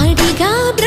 അടികാബ്ര